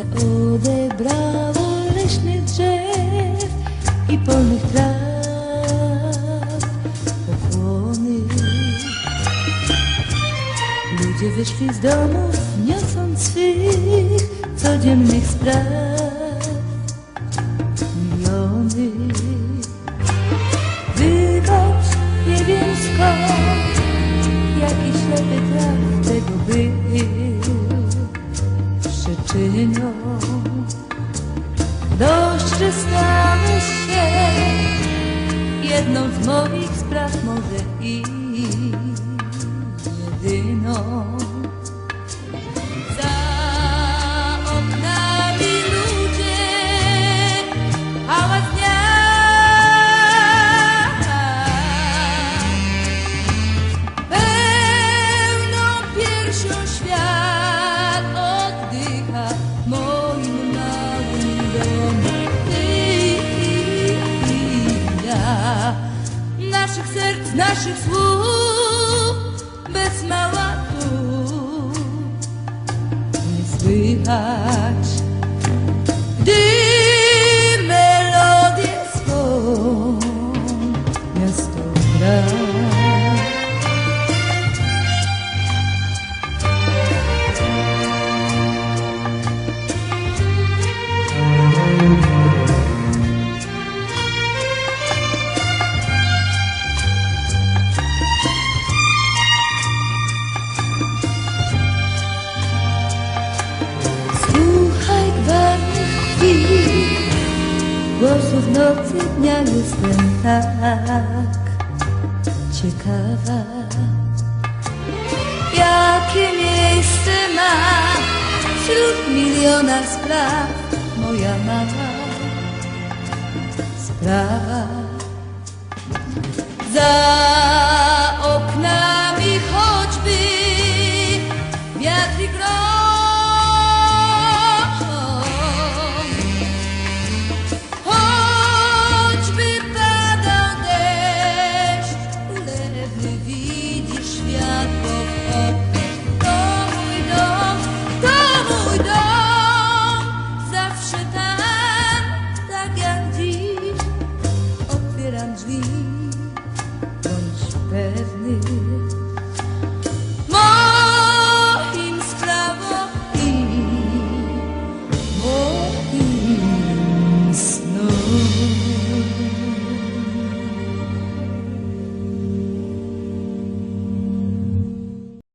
odebrało leśnych drzew i polnych traw pokłony. Ludzie wyszli z domów, niosąc swych codziennych spraw miliony. Wybacz, nie wiem skąd, jaki ślepy tego był przyczyną. Dość, że stałeś się jedną z moich spraw, może i з наших слуг без малату не слыхать. Głosów nocy dnia jestem tak ciekawa. Jakie miejsce ma wśród miliona spraw moja mała sprawa? Za You.